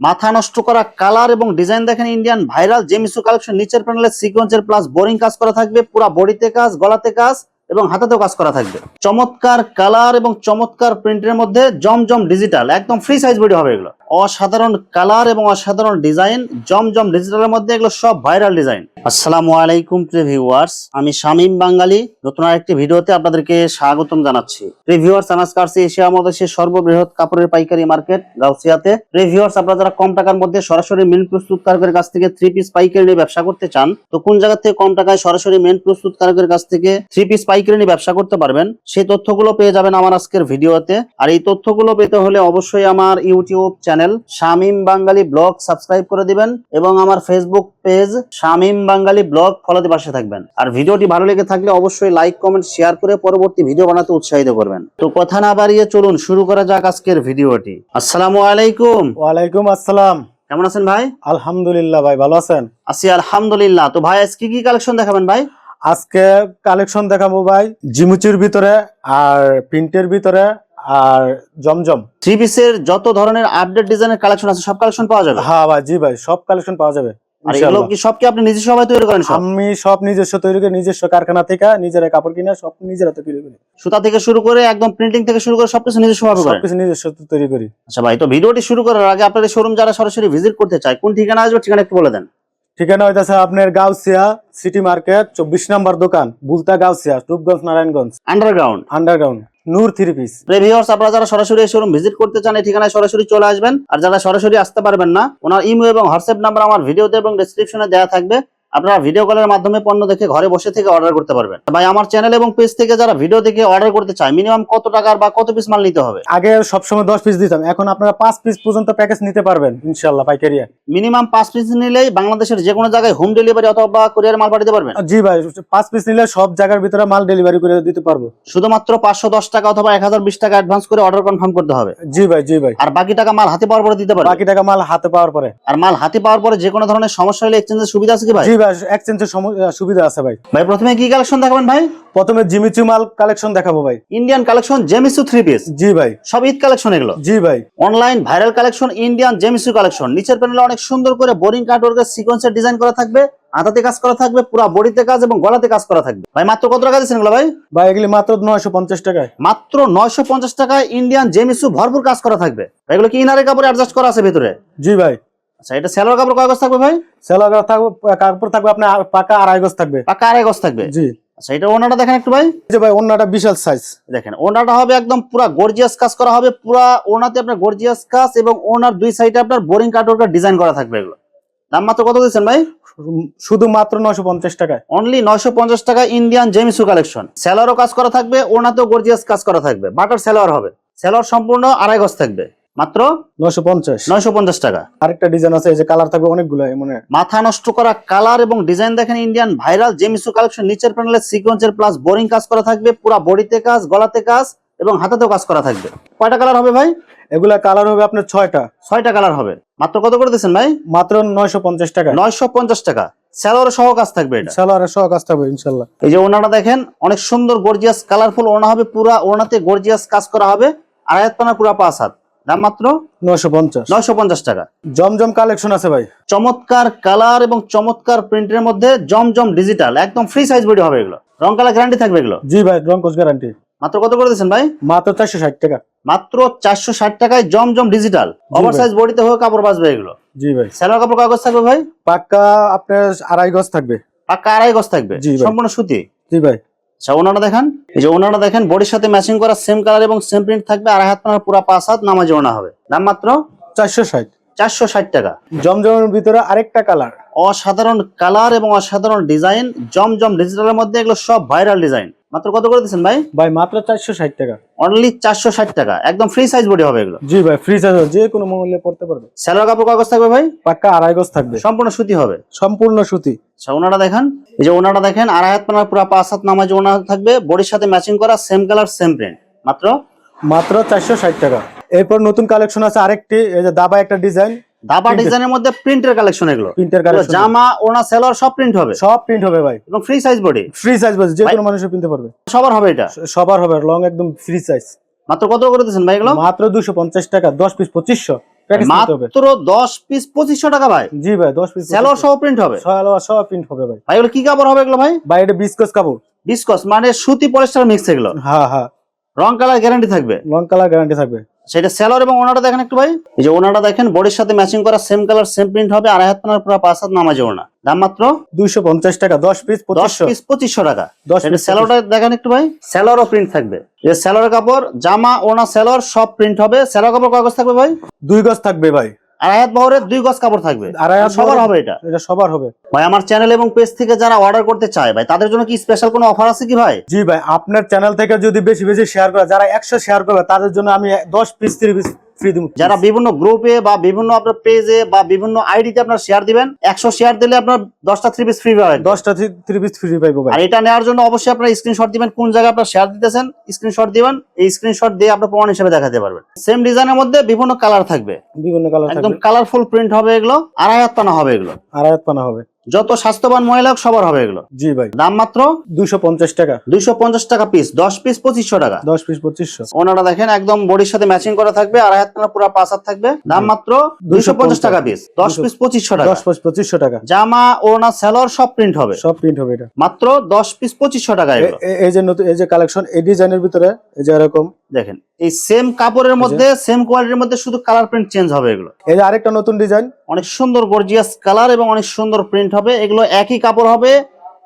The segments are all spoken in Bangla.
মাথা নষ্ট করা কালার এবং ডিজাইন দেখেন ইন্ডিয়ান ভাইরাল জেমিসু কালেকশন নিচের প্যানেলের সিকোয়েন্সের প্লাস বোরিং কাজ করা থাকবে, পুরা বডিতে কাজ, গলাতে কাজ। এবং হাতাতেও কাজ করা থাকবে। চমৎকার কালার এবং চমৎকার প্রিন্টের মধ্যে জমজম ডিজিটাল, একদম ফ্রি সাইজ বডি হবে এগুলো। অসাধারণ কালার এবং অসাধারণ ডিজাইন, জমজম ডিজিটালের মধ্যে এগুলো সব ভাইরাল ডিজাইন আসসালামু আলাইকুম প্রিভিউয়ার্স আমি শামীম বাঙালি। নতুন আরেকটি ভিডিওতে আপনাদেরকে স্বাগতম জানাচ্ছি। প্রিভিউয়ার্স আনাজ কার্সি এশিয়া মহাদেশের সর্ববৃহৎ কাপড়ের পাইকারি মার্কেট গাউসিয়াতে। প্রিভিউয়ার্স আপনারা যারা কম টাকার মধ্যে সরাসরি মেন প্রস্তুতকারকের কাছ থেকে থ্রি পিস পাইকারি নিয়ে ব্যবসা করতে চান, তো কোন জায়গা থেকে কম টাকায় সরাসরি মেন প্রস্তুতকারকের কাছ থেকে থ্রি পিস পাইকারি নিয়ে ব্যবসা করতে পারবেন সেই তথ্যগুলো পেয়ে যাবেন আমার আজকের ভিডিওতে। আর এই তথ্যগুলো পেতে হলে অবশ্যই আমার YouTube channel Shamim Bangali vlog subscribe করে দিবেন এবং আমার Facebook page Shamim Bangali vlog ফলোতে পাশে থাকবেন। আর ভিডিওটি ভালো লেগে থাকলে অবশ্যই লাইক কমেন্ট শেয়ার করে পরবর্তী ভিডিও বানাতে উৎসাহিত করবেন। তো কথা না বাড়িয়ে চলুন শুরু করা যাক আজকের ভিডিওটি। আসসালামু আলাইকুম। ওয়ালাইকুম আসসালাম। কেমন আছেন ভাই? আলহামদুলিল্লাহ ভাই ভালো আছেন? আছি আলহামদুলিল্লাহ। তো ভাই আজকে কি কালেকশন দেখাবেন ভাই? আজকে কালেকশন দেখাবো ভাই জিমুচির ভিতরে আর প্রিন্টের ভিতরে আর জমজম। থ্রি পিসের যত ধরনের আপডেট ডিজাইনের কালেকশন আছে সব কালেকশন পাওয়া যাবে? হ্যাঁ ভাই জি ভাই সব কালেকশন পাওয়া যাবে আর এগুলো কি সব কি আপনি নিজস্ব ভাবে তৈরি করেন আমি সব নিজস্ব তৈরি করি নিজস্ব কারখানা থেকে নিজেরা কাপড় কিনে সব নিজেরা তৈরি করি। সুতা থেকে শুরু করে একদম প্রিন্টিং থেকে শুরু করে সবকিছু নিজস্ব ভাবে করেন? সবকিছু নিজস্ব তো তৈরি করি। আচ্ছা ভাই তো ভিডিওটি শুরু করার আগে আপনাদের শোরুম যারা সরাসরি ভিজিট করতে চায় কোন ঠিকানা আসবে ঠিকানা একটু বলে দেন। ঠিকানা হইতাছে আপনার গাউসিয়া সিটি মার্কেট চব্বিশ নম্বর দোকান Bulta Gausia Rupganj Narayanganj. Underground underground Noor three piece. প্রেভিয়ার্স আপনারা যারা সরাসরি এই শোরুম ভিজিট করতে চান এই ঠিকানায় সরাসরি চলে আসবেন। আর যারা সরাসরি আসতে পারবেন না ওনার ইমেল এবং হোয়াটসঅ্যাপ নাম্বার আমার ভিডিওতে এবং ডেসক্রিপশনে দেওয়া থাকবে। আপনারা ভিডিও কলের মাধ্যমে পণ্য দেখে ঘরে বসে থেকে অর্ডার করতে পারবেন। ভাই আমার চ্যানেল এবং পেজ থেকে যারা ভিডিও দেখে অর্ডার করতে চায় মিনিমাম কত টাকার বা কত পিস মাল নিতে হবে? আগে সবসময় দশ পিস দিতাম এখন আপনারা পাঁচ পিস পর্যন্ত প্যাকেজ নিতে পারবেন ইনশাল্লাহ পাইকারিয়া মিনিমাম পাঁচ পিস নিলেই বাংলাদেশের যে কোনো জায়গায় হোম ডেলিভারি অথবা কুরিয়ার মাল পাঠাতে পারবেন? জি ভাই পাঁচ পিস নিলে সব জায়গার ভিতরে মাল ডেলিভারি করে দিতে পারব। শুধুমাত্র পাঁচশো দশ টাকা অথবা এক হাজার বিশ টাকা অ্যাডভান্স করে অর্ডার কনফার্ম করতে হবে। জি ভাই জি ভাই। আর বাকি টাকা মাল হাতে পাওয়ার পরে দিতে পারবে বাকি টাকা মাল হাতে পাওয়ার পরে। আর মাল হাতে পাওয়ার পরে যে কোনো ধরনের সমস্যা হলে এক্সচেঞ্জের সুবিধা আছে কি ভাই? জি ভাই এক্সচেঞ্জের সুবিধা আছে ভাই। ভাই প্রথমে কি কালেকশন দেখাবেন ভাই? প্রথমে জিমিচু মাল কালেকশন দেখাবো ভাই। ইন্ডিয়ান কালেকশন জেমিসু থ্রি পিস জি ভাই। সব ঈদ কালেকশন এগুলো? জি ভাই। অনলাইন ভাইরাল কালেকশন ইন্ডিয়ান জেমিসু কালেকশন নিচের প্যানেলে অনেক সুন্দর করে বোরিং কাট ওয়ার্কের সিকোয়েন্সের ডিজাইন করা থাকবে। হাতাতে কাজ করা থাকবে পুরো বডিতে কাজ এবং গলাতে কাজ করা থাকবে। ভাই মাত্র কত টাকা দিচ্ছেন এগুলো ভাই? ভাই এগুলি মাত্র নয়শো পঞ্চাশ টাকায়। মাত্র নয়শো পঞ্চাশ টাকায় ইন্ডিয়ান জেমিসু ভরপুর কাজ করা থাকবে। এগুলো কি ইনারের কাপড়ে অ্যাডজাস্ট করা আছে ভিতরে? জি ভাই। আচ্ছা এটা সেলোয়ার কাপড় কয় গজ থাকবে ভাই? সেলার থাকবে কাপড় থাকবে আপনার পাকা আড়াই গজ থাকবে। পাকা আড়াই গজ থাকবে? জি। আচ্ছা এটা ওনাটা দেখেন একটু ভাই। যে ভাই অন্যটা বিশাল সাইজ দেখেন ওনাটা হবে একদম পুরা গর্জিয়াস কাজ করা হবে পুরা ওনাতে আপনার গর্জিয়াস কাজ এবং ওনার দুই সাইডে আপনার বোরিং কাটওয়ার্কের ডিজাইন করা থাকবে এগুলো। দাম মাত্র কত দিচ্ছেন ভাই? শুধু মাত্র নয়শো পঞ্চাশ টাকায়। অনলি নয়শো পঞ্চাশ টাকা ইন্ডিয়ান জেমিসু কালেকশন সেলোয়ারও কাজ করা থাকবে ওনাতেও গর্জিয়াস কাজ করা থাকবে। বাটার সেলোয়ার হবে। সেলোয়ার সম্পূর্ণ আড়াই গজ থাকবে। মাত্র নয়শো পঞ্চাশ। নয়শো পঞ্চাশ টাকা। আরেকটা ডিজাইন আছে এই যে কালার থাকবে অনেকগুলো মনে মাথা নষ্ট করা কালার এবং ডিজাইন দেখেন ইন্ডিয়ান ভাইরাল জেমিসু কালেকশন নিচের প্যানেলে সিকোয়েন্সের প্লাস বোরিং কাজ করা থাকবে পুরা বডিতে কাজ গলাতে কাজ এবং হাতাতেও কাজ করা থাকবে। কয়টা কালার হবে ভাই? এগুলা কালার হবে আপনার ছয়টা। ছয়টা কালার হবে। মাত্র কত করে দিচ্ছেন ভাই? মাত্র নয়শো পঞ্চাশ টাকা। নয়শো পঞ্চাশ টাকা। স্যালোয়ার সহ কাজ থাকবে এটা। সহ কাজ থাকবে ইনশাল্লাহ। এই যে ওনাটা দেখেন অনেক সুন্দর গর্জিয়াস কালারফুল ওনা হবে পুরা ওনাতে গর্জিয়াস কাজ করা হবে। আড়াই পানা পুরা পাঁচ হাত। দাম মাত্র নয়শো পঞ্চাশ। নয়শো পঞ্চাশ টাকা। জমজম কালেকশন আছে ভাই। চমৎকার কালার এবং চমৎকার প্রিন্টের মধ্যে জমজম ডিজিটাল একদম ফ্রি সাইজ বডি হবে এগুলো। রং কালার গ্যারান্টি থাকবে এগুলো? জি ভাই রঙ্কোশ গ্যারান্টি মাত্র কত করে দিচ্ছেন ভাই? মাত্র চারশো ষাট টাকা। মাত্র চারশো ষাট টাকায় জমজম ডিজিটাল ওভার সাইজ বডিতে হয়ে কাপড় বাঁচবে এগুলো। জি ভাই। স্যালোয়ার কাপড় কাগজ থাকবে ভাই? পাক্কা আপনার আড়াই গজ থাকবে। পাক্কা আড়াই গজ থাকবে। জি সম্পূর্ণ সুতি? জি ভাই। আচ্ছা ওনারা দেখেন এই যে ওনারা দেখেন বডির সাথে ম্যাচিং করা সেম কালার এবং সেম প্রিন্ট থাকবে আড়াই হাত পানার পুরা পাঁচ হাত নামাজি ওনা হবে। দাম মাত্র চারশো ষাট। চারশো ষাট টাকা। জমজমের ভিতরে আরেকটা কালার অসাধারণ কালার এবং অসাধারণ ডিজাইন জমজম ডিজিটালের মধ্যে এগুলো সব ভাইরাল ডিজাইন মাত্র কত করে দিচ্ছেন ভাই? ভাই মাত্র চারশো ষাট টাকা। অনলি চারশো ষাট টাকা। একদম ফ্রি সাইজ বডি হবে এগুলো। জি ভাই ফ্রি চার্জ যে কোনো মূল্যে পড়তে পারবে। স্যালোয়ার কাপড় কাগজ থাকবে ভাই? পাক্কা আড়াই গজ থাকবে। সম্পূর্ণ সুতি হবে। সম্পূর্ণ সুতি। আচ্ছা ওনাটা দেখেন। এই যে ওনাটা দেখেন আড়াই হাত পানার পুরা পাঁচ হাত নামাজ ওনা থাকবে। বডির সাথে ম্যাচিং করা সেম কালার সেম প্রিন্ট মাত্র? মাত্র চারশো ষাট টাকা। এরপর নতুন কালেকশন আছে আরেকটি এই যে দাবা একটা ডিজাইন দাবা ডিজাইনের মধ্যে প্রিন্টের কালেকশন এগুলো। প্রিন্টের কালেকশন জামা ওনা সেলোয়ার সব প্রিন্ট হবে? সব প্রিন্ট হবে ভাই। এবং free size body free size বাজে যে কোনো মানুষের কিনতে পারবে। সবার হবে এটা? সবার হবে লং একদম ফ্রি সাইজ মাত্র কত করে দিচ্ছেন ভাই এগুলো? মাত্র দুশো পঞ্চাশ টাকা দশ পিস পঁচিশশো। প্যাকেজ নিতে হবে। মাত্র দশ পিস পঁচিশশো টাকা ভাই। জি ভাই দশ পিস স্যালোর সহ প্রিন্ট হবে? সালোয়ার সহ প্রিন্ট হবে ভাই। ভাই এগুলো কি কাপড় হবে এগুলো ভাই? ভাই এটা বিস্কস কাপড়। বিসকস মানে সুতি পলিস্টার মিক্স এগুলো। হ্যাঁ হ্যাঁ। রং কালার গ্যারান্টি থাকবে? লং কালার গ্যারান্টি থাকবে। সেটা স্যালোর এবং ওনাটা দেখেন একটু ভাই। এই যে ওনাটা দেখেন বডির সাথে ম্যাচিং করা সেম কালার সেম প্রিন্ট হবে আড়াই হাত পানার পুরো পাঁচ হাত নামাজে ওনা দাম মাত্র দুইশো পঞ্চাশ টাকা দশ পিস দশ পিস পঁচিশশো টাকা। দশ এটা পিস স্যালোটা দেখেন একটু ভাই। স্যালোরও প্রিন্ট থাকবে। যে স্যালোর কাপড় জামা ওনা স্যালোর সব প্রিন্ট হবে। স্যালোর কাপড় কাগজ থাকবে ভাই? দুই গজ থাকবে ভাই। আড়াই হাত বহরের দুই গজ কাপড় থাকবে। আড়াই হাত সবার হবে এটা। এটা সবার হবে। ভাই আমার চ্যানেল এবং পেজ থেকে যারা অর্ডার করতে চায় ভাই তাদের জন্য কি স্পেশাল কোনো অফার আছে কি ভাই? জি ভাই আপনার চ্যানেল থেকে যদি বেশি বেশি শেয়ার করে যারা একশো শেয়ার করবে তাদের জন্য আমি দশ পিস তিরিশ পিস ফ্রি দিব। যারা বিভিন্ন গ্রুপে বা বিভিন্ন আপনার পেজে বা বিভিন্ন আইডিতে আপনার শেয়ার দিবেন একশো শেয়ার দিলে আপনার দশটা থ্রি পিস ফ্রি পাবেন। দশটা থ্রি পিস ফ্রি পাইবো আর এটা নেওয়ার জন্য অবশ্যই আপনার স্ক্রিনশট দিবেন কোন জায়গায় আপনার শেয়ার দিতেছেন স্ক্রিনশট দিবেন এই স্ক্রিনশট দিয়ে আপনার প্রমাণ হিসেবে দেখাতে পারবেন। সেম ডিজাইনের মধ্যে বিভিন্ন কালার থাকবে। বিভিন্ন কালার একদম কালারফুল প্রিন্ট হবে এগুলো আড়াই হাত পানা হবে এগুলো। আড়াই হাত পানা হবে। যত স্বাস্থ্যবান মহিলা হোক সবার হবে এগুলো। জি ভাই। দাম মাত্র দুইশো পঞ্চাশ টাকা। দুইশো পঞ্চাশ টাকা পিস দশ পিস পঁচিশশো টাকা। দশ পিস পঁচিশশো। ওনারা দেখেন একদম বডির সাথে ম্যাচিং করা থাকবে আড়াই হাত পানা পুরো পাঁচ হাত থাকবে। দাম মাত্র দুইশো পঞ্চাশ টাকা পিস দশ পিস পঁচিশশো টাকা। দশ পিস পঁচিশশো টাকা। জামা ওনা সেলর সব প্রিন্ট হবে। সব প্রিন্ট হবে এটা। মাত্র দশ পিস পঁচিশশো টাকা এই যে নতুন এই যে কালেকশন এই ডিজাইনের ভিতরে এই যে এরকম। দেখেন এই সেম কাপড়ের মধ্যে সেম কোয়ালিটির মধ্যে শুধু কালার প্রিন্ট চেঞ্জ হবে এগুলো। এই যে আরেকটা নতুন ডিজাইন অনেক সুন্দর গর্জিয়াস কালার এবং অনেক সুন্দর প্রিন্ট হবে এগুলো একই কাপড় হবে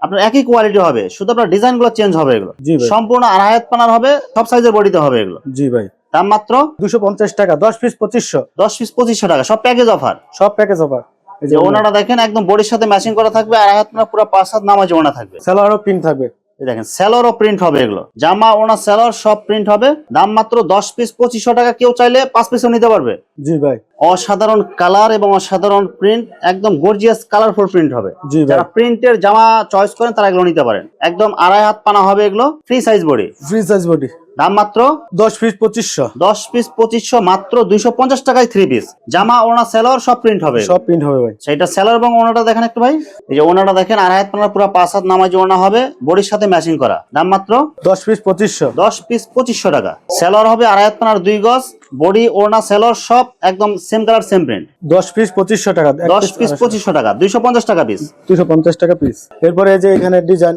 আপনার একই কোয়ালিটি হবে। শুধু আপনার ডিজাইনগুলো চেঞ্জ হবে এগুলো। সম্পূর্ণ আড়াই পানার হবে সব সাইজের বডিতে হবে এগুলো। জি ভাই। দাম মাত্র দুশো পঞ্চাশ টাকা দশ পিস পঁচিশশো। দশ পিস পঁচিশশো টাকা সব প্যাকেজ অফার সব প্যাকেজ অফার যে ওনারা দেখেন একদম বডির সাথে ম্যাচিং করা থাকবে আর হাত পুরো পাঁচ হাত নামাজ ওনা থাকবে। সালোয়ারও পিন থাকবে। দেখেন ও প্রিন্ট হবে এগুলো। জামা ওনার সেলর সব প্রিন্ট হবে। দাম মাত্র দশ পিস পঁচিশশো টাকা কেউ চাইলে পাঁচ পিসও নিতে পারবে। জি ভাই। অসাধারণ কালার এবং অসাধারণ প্রিন্ট একদম গর্জিয়াস কালারফুল প্রিন্ট হবে। যারা প্রিন্টের জামা চয়েস করেন তারা এগুলো নিতে পারেন। একদম আড়াই হাত পানা হবে এগুলো free size body free size body দাম মাত্র দশ পিস পঁচিশশো। দশ পিস পঁচিশশো মাত্র দুইশো পঞ্চাশ টাকায় থ্রি পিস জামা ওনা সেলার সব প্রিন্ট হবে। সব প্রিন্ট হবে ভাই। সেটা সেলার এবং ওনারটা দেখেন একটু ভাই। এই যে ওনারটা দেখেন আড়াই হাত পানা পুরো পাঁচ হাত নামাজ ওনা হবে বডির সাথে ম্যাচিং করা। দাম মাত্র দশ পিস পঁচিশশো। দশ পিস পঁচিশশো টাকা। সেলার হবে আড়াই হাত পানার দুই গজ বডি ওনা সেলর সব একদম সেম কালার সেম প্রিন্ট দশ পিস পঁচিশশো টাকা। দশ পিস পঁচিশশো টাকা দুইশো পঞ্চাশ টাকা পিস দুশো পঞ্চাশ টাকা পিস এরপরে যে এখানে ডিজাইন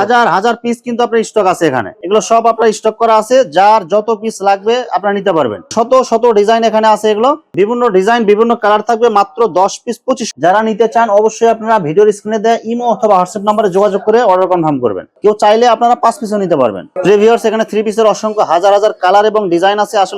হাজার হাজার পিস কিন্তু আপনার স্টক আছে এখানে। এগুলো সব আপনার স্টক করা আছে যার যত পিস লাগবে আপনারা নিতে পারবেন। শত শত ডিজাইন এখানে আছে এগুলো। বিভিন্ন ডিজাইন বিভিন্ন কালার থাকবে মাত্র দশ পিস পঁচিশ যারা নিতে চান অবশ্যই আপনারা ভিডিওর স্ক্রিনে দেয় ইমো অথবা হোয়াটসঅ্যাপ নাম্বারে যোগাযোগ করে অর্ডার কনফার্ম করবেন। কেউ চাইলে আপনারা পাঁচ পিসও নিতে পারবেন। প্রিভিয়ার্স এখানে থ্রি পিসের অসংখ্য হাজার হাজার কালার এবং ডিজাইন আছে। আসলে